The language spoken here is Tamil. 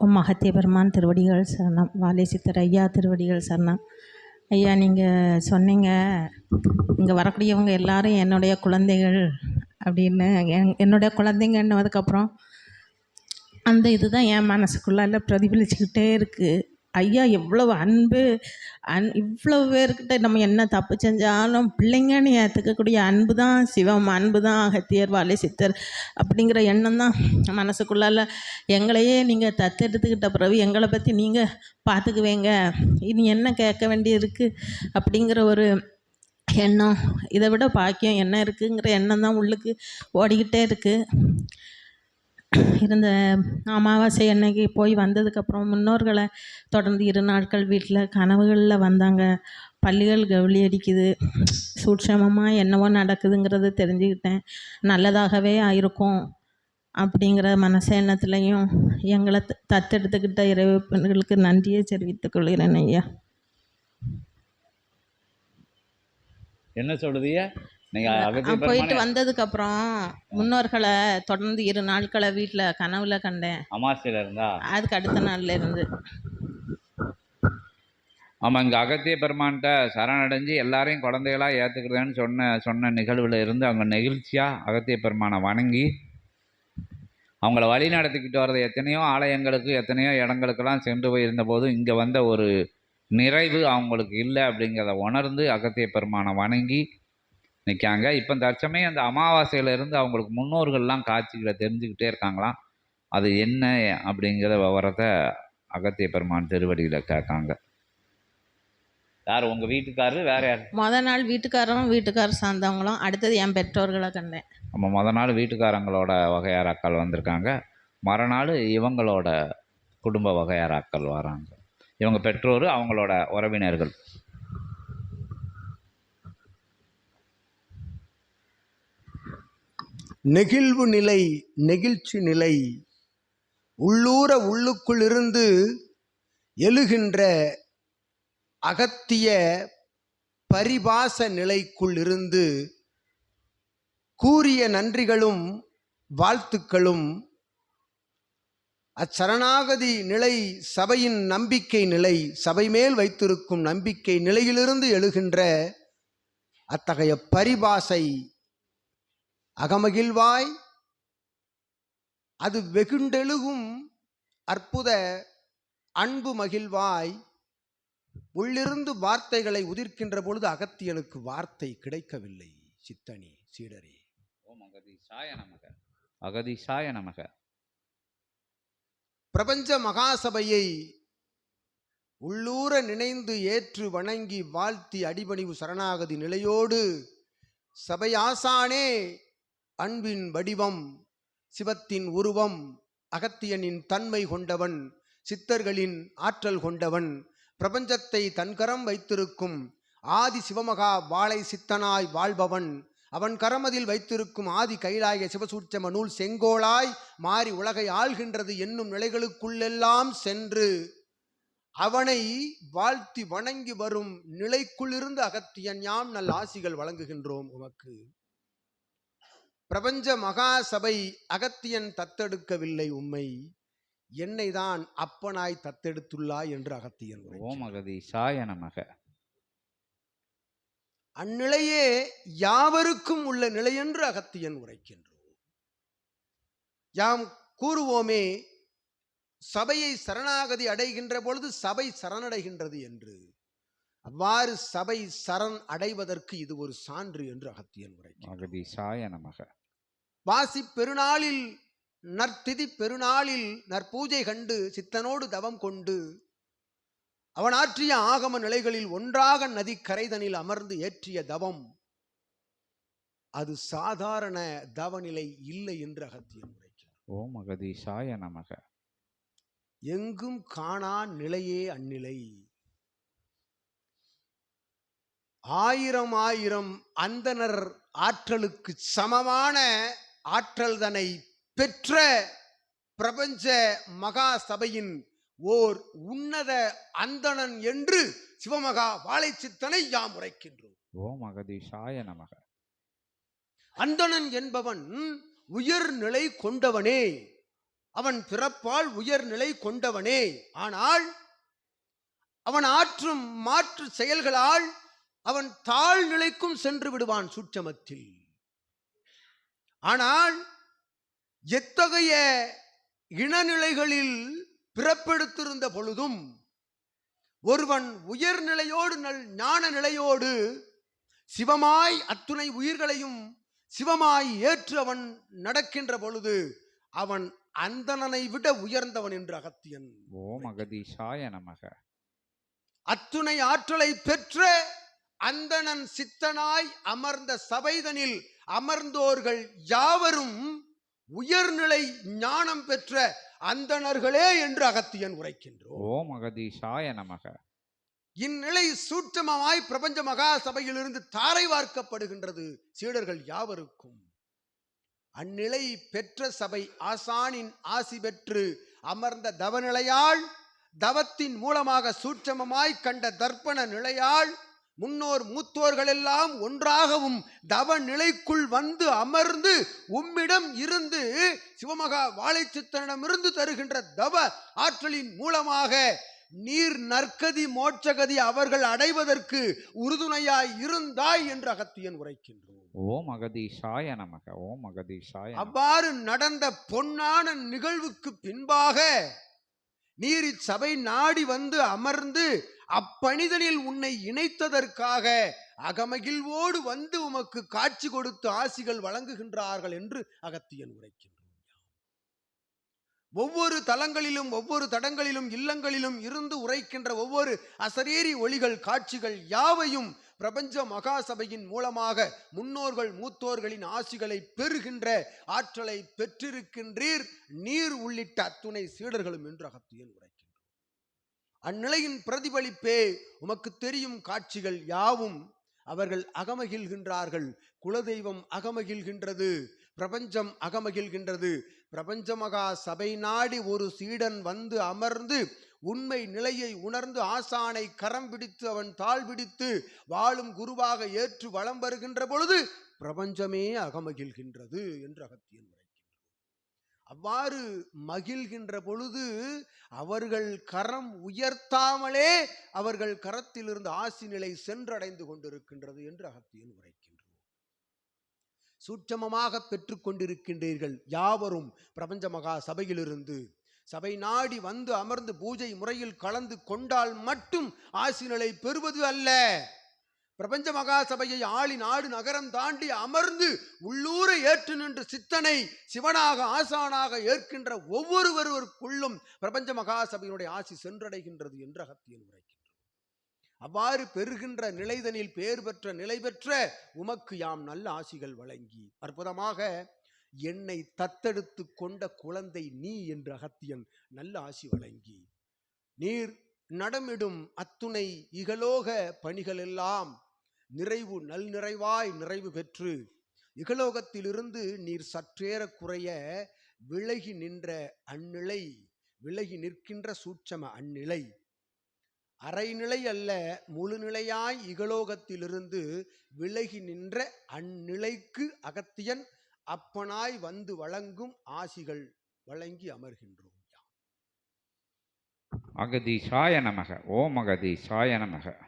ஓம் மகத்திய பெருமான் திருவடிகள் சரணம். வாலை சித்தர் ஐயா திருவடிகள் சரணம். ஐயா நீங்கள் சொன்னீங்க இங்கே வரக்கூடியவங்க எல்லாரும் என்னுடைய குழந்தைகள் அப்படின்னு. என் என்னுடைய குழந்தைங்கன்னதுக்கப்புறம் அந்த இதுதான் என் மனசுக்குள்ளால பிரதிபலிச்சுக்கிட்டே இருக்குது ஐயா எவ்வளவு அன்பு. அன் இவ்வளோ பேர்கிட்ட நம்ம என்ன தப்பு செஞ்சாலும் பிள்ளைங்கன்னு ஏற்றுக்கக்கூடிய அன்பு தான் சிவம் அன்பு தான் அகத்தியர் வாலே சித்தர் அப்படிங்கிற எண்ணம் தான் மனசுக்குள்ளால. எங்களையே நீங்கள் தத்தெடுத்துக்கிட்ட பிறகு எங்களை பற்றி நீங்கள் பார்த்துக்குவீங்க இனி என்ன கேட்க வேண்டியிருக்கு அப்படிங்கிற ஒரு எண்ணம். இதை விட பாக்கியம் என்ன இருக்குங்கிற எண்ணம் தான் உள்ளுக்கு ஓடிக்கிட்டே இருக்குது இருந்த அமாவாசை அன்னைக்கு போய் வந்ததுக்கப்புறம் முன்னோர்களை தொடர்ந்து இரு நாட்கள் வீட்டில் கனவுகளில் வந்தாங்க. பள்ளிகள் கவுளி அடிக்குது. சூட்சமமாக என்னவோ நடக்குதுங்கிறது தெரிஞ்சுக்கிட்டேன். நல்லதாகவே இருக்கும் அப்படிங்கிற மனசு எண்ணத்துலையும் எங்களை தத்தெடுத்துக்கிட்ட தத்தெடுத்துக்கிட்ட இறைவனுக்கு நன்றியை தெரிவித்துக் கொள்கிறேன் ஐயா. என்ன சொல்லுதியா நீங்க அகத்திய நான் போயிட்டு பெருமானை வந்ததுக்கப்புறம் முன்னோர்களை தொடர்ந்து இரு நாட்களை வீட்டில் கனவுல கண்டேன். அமாவாசையில இருந்தா? அதுக்கு அடுத்த நாள்ல இருந்து. ஆமா இங்க அகத்திய பெருமான்கிட்ட சரணடைஞ்சு எல்லாரையும் குழந்தைகளா ஏத்துக்கிறேன்னு சொன்ன சொன்ன நிகழ்வுல இருந்து அவங்க நெகிழ்ச்சியா அகத்திய பெருமானை வணங்கி அவங்கள வழி நடத்திக்கிட்டு வர்றது எத்தனையோ ஆலயங்களுக்கு எத்தனையோ இடங்களுக்கெல்லாம் சென்று போயிருந்த போது இங்கே வந்த ஒரு நிறைவு அவங்களுக்கு இல்லை அப்படிங்கிறத உணர்ந்து அகத்திய பெருமானை வணங்கி நிற்காங்க இப்போ தற்சமயம் அந்த அமாவாசையில இருந்து அவங்களுக்கு முன்னோர்கள்லாம் காட்சிகளை தெரிஞ்சுக்கிட்டே இருக்காங்களாம். அது என்ன அப்படிங்கிற விவரத்தை அகத்திய பெருமான் திருவடியில் கேட்காங்க. யார்? உங்கள் வீட்டுக்காரரு? வேற யார்? முத நாள் வீட்டுக்காரரும் வீட்டுக்காரர் சார்ந்தவங்களும் அடுத்தது என் பெற்றோர்களை கண்டேன் நம்ம முத நாள் வீட்டுக்காரங்களோட வகையாராக்கள் வந்திருக்காங்க. மறுநாள் இவங்களோட குடும்ப வகையாராக்கள் வராங்க. இவங்க பெற்றோர் அவங்களோட உறவினர்கள். நெகிழ்வு நிலை நெகிழ்ச்சி நிலை. உள்ளூர உள்ளுக்குள்ளிருந்து எழுகின்ற அகத்திய பரிபாச நிலைக்குள் இருந்து கூறிய நன்றிகளும் வாழ்த்துக்களும். அச்சரணாகதி நிலை சபையின் நம்பிக்கை நிலை சபை மேல் வைத்திருக்கும் நம்பிக்கை நிலையிலிருந்து எழுகின்ற அத்தகைய பரிபாசை அகமகிழ்வாய். அது வெகுண்டெழுகும் அற்புத அன்பு மகிழ்வாய். உள்ளிருந்து வார்த்தைகளை உதிர்க்கின்ற பொழுது அகத்தியனுக்கு வார்த்தை கிடைக்கவில்லை. சித்தனி சீடரே. ஓம் அகதீஷாய நமக. அகதீஷாய நமக. பிரபஞ்ச மகாசபையை உள்ளூர நினைந்து ஏற்று வணங்கி வாழ்த்தி அடிபணிவு சரணாகதி நிலையோடு சபை ஆசானே அன்பின் வடிவம் சிவத்தின் உருவம் அகத்தியனின் தன்மை கொண்டவன் சித்தர்களின் ஆற்றல் கொண்டவன் பிரபஞ்சத்தை தன்கரம் வைத்திருக்கும் ஆதி சிவமகா வாழை சித்தனாய் வாழ்பவன் அவன் கரமதில் வைத்திருக்கும் ஆதி கைலாய சிவசூட்சம நூல் செங்கோலாய் மாறி உலகை ஆள்கின்றது என்னும் நிலைகளுக்குள்ளெல்லாம் சென்று அவனை வாழ்த்தி வணங்கி வரும் நிலைக்குள்ளிருந்து அகத்தியன் யாம் நல்ல ஆசிகள் வழங்குகின்றோம் உமக்கு. பிரபஞ்ச மகா சபை அகத்தியன் தத்தெடுக்கவில்லை உம்மை. என்னை தான் அப்பனாய் தத்தெடுத்துள்ளாய் என்று அகத்தியன் ஓம் நமக. அந்நிலையே யாவருக்கும் உள்ள நிலை என்று அகத்தியன் உரைக்கின்றோம் யாம் கூறுவோமே சபையை சரணாகதி அடைகின்ற பொழுது சபை சரணடைகின்றது என்று. அவ்வாறு சபை சரண் அடைவதற்கு இது ஒரு சான்று என்று அகத்தியன் நமக. வாசி பெருநாளில் நற்திதி பெருநாளில் நற்பூஜை கண்டு சித்தனோடு தவம் கொண்டு அவன் ஆற்றிய ஆகம நிலைகளில் ஒன்றாக நதி கரைதனில் அமர்ந்து ஏற்றிய தவம் அது சாதாரண தவநிலை இல்லை என்று அகத்தியன் உரைக்கிறார். ஓம் அகதீஷாய நமக. எங்கும் காணா நிலையே அந்நிலை. ஆயிரம் ஆயிரம் அந்தணர் ஆற்றலுக்கு சமமான ஆற்றல் தனை பெற்ற பிரபஞ்ச மகா சபையின் ஓர் உன்னத அந்தணன் என்று சிவமகா வாழைச்சித்தனை யாம் உரைக்கின்றோம். ஓம் அகதீஷாய நமக. அந்தணன் என்பவன் உயர்நிலை கொண்டவனே. அவன் பிறப்பால் உயர்நிலை கொண்டவனே. ஆனால் அவன் ஆற்றும் மாற்று செயல்களால் அவன் தாழ்நிலைக்கும் சென்று விடுவான் சூட்சமத்தில். ஆனால் எத்தகைய இனநிலைகளில் பிறப்பெடுத்திருந்த பொழுதும் ஒருவன் உயர்நிலையோடு நல் ஞான நிலையோடு சிவமாய் அத்துணை உயிர்களையும் சிவமாய் ஏற்று அவன் நடக்கின்ற பொழுது அவன் அந்தணனை விட உயர்ந்தவன் என்று அகத்தியன் ஓம் அகதீஷாய நமக. அத்துணை ஆற்றலை பெற்ற அந்தணன் சித்தனாய் அமர்ந்த சபைதனில் அமர்ந்தோர்கள் யாவரும் உயர்நிலை ஞானம் பெற்ற அந்தணர்களே என்று அகத்தியன் உரைக்கின்றோம். ஓம் அகதீஷாய நமக. இந்நிலை சூட்சமமாய் பிரபஞ்ச மகா சபையிலிருந்து தாரை வார்க்கப்படுகின்றது சீடர்கள் யாவருக்கும். அந்நிலை பெற்ற சபை ஆசானின் ஆசி பெற்று அமர்ந்த தவநிலையால் தவத்தின் மூலமாக சூட்சமமாய் கண்ட தர்ப்பண நிலையால் முன்னோர் மூத்தோர்கள் எல்லாம் ஒன்றாகவும் தவ நிலைக்குள் வந்து அமர்ந்து உம்மிடம் இருந்து சிவமகா வாழைச்சித்தனிடமிருந்து தருகின்ற தவ ஆற்றலின் மூலமாக நீர் நற்கதி மோட்சகதி அவர்கள் அடைவதற்கு உறுதுணையாய் இருந்தாய் என்று அகத்தியன் உரைக்கின்றோம் ஓம் அகதீஷாய நமக ஓம் அகதீஷாய. அவ்வாறு நடந்த பொன்னான நிகழ்வுக்கு பின்பாக நீர் இச்சபை நாடி வந்து அமர்ந்து அப்பணிதலில் உன்னை இணைத்ததற்காக அகமகிழ்வோடு வந்து உமக்கு காட்சி கொடுத்து ஆசிகள் வழங்குகின்றார்கள் என்று அகத்தியன் உரைக்கின்றான். ஒவ்வொரு தலங்களிலும் ஒவ்வொரு தடங்களிலும் இல்லங்களிலும் இருந்து உரைக்கின்ற ஒவ்வொரு அசரேரி ஒளிகள் காட்சிகள் யாவையும் பிரபஞ்ச மகாசபையின் மூலமாக முன்னோர்கள் மூத்தோர்களின் ஆசிகளை பெறுகின்ற ஆற்றலை பெற்றிருக்கின்றீர். நீர் உள்ளிட்ட அத்துணை சீடர்களும் என்று அகத்தியன் உரை அந்நிலையின் பிரதிபலிப்பே உமக்கு தெரியும் காட்சிகள் யாவும். அவர்கள் அகமகிழ்கின்றார்கள். குலதெய்வம் அகமகிழ்கின்றது. பிரபஞ்சம் அகமகிழ்கின்றது. பிரபஞ்ச மகா சபை நாடி ஒரு சீடன் வந்து அமர்ந்து உண்மை நிலையை உணர்ந்து ஆசானை கரம் பிடித்து அவன் தாழ் பிடித்து வாழும் குருவாக ஏற்று வலம் வருகின்ற பொழுது பிரபஞ்சமே அகமகிழ்கின்றது என்று அகத்தியன் அவ்வாறு மகிழ்கின்ற பொழுது அவர்கள் கரம் உயர்த்தாமலே அவர்கள் கரத்திலிருந்து ஆசி நிலை சென்றடைந்து கொண்டிருக்கின்றது என்று அகத்தியன் உரைக்கின்றோம் சூட்சமமாக பெற்றுக்கொண்டிருக்கின்றீர்கள் யாவரும் பிரபஞ்ச மகா சபையிலிருந்து. சபை நாடி வந்து அமர்ந்து பூஜை முறையில் கலந்து கொண்டால் மட்டும் ஆசி நிலை பெறுவது அல்ல. பிரபஞ்ச மகாசபையை ஆளி நாடு நகரம் தாண்டி அமர்ந்து உள்ளூரை ஏற்று நின்று சித்தனை சிவனாக ஆசானாக ஏற்கின்ற ஒவ்வொருவருவருக்குள்ளும் பிரபஞ்ச மகாசபையினுடைய ஆசி சென்றடைகின்றது என்று அகத்தியன் உரைக்கின்றோம் அவ்வாறு பெறுகின்ற நிலைதனில் பேர் பெற்ற நிலை பெற்ற உமக்கு யாம் நல்ல ஆசிகள் வழங்கி அற்புதமாக என்னை தத்தெடுத்து கொண்ட குழந்தை நீ என்று அகத்தியன் நல்ல ஆசி வழங்கி நீர் நடமிடும் அத்துணை இகலோக பணிகள் எல்லாம் நிறைவு நல் நிறைவாய் நிறைவு பெற்று இகலோகத்திலிருந்து நீர் சற்றேற குறைய விலகி நின்ற அந்நிலை விலகி நிற்கின்ற சூட்சம அந்நிலை. அரைநிலை அல்ல முழுநிலையாய் இகலோகத்திலிருந்து விலகி நின்ற அந்நிலைக்கு அகத்தியன் அப்பனாய் வந்து வழங்கும் ஆசிகள் வழங்கி அமர்கின்றோம் அகதீஷாய நமக ஓம் அகதீஷாய நமக.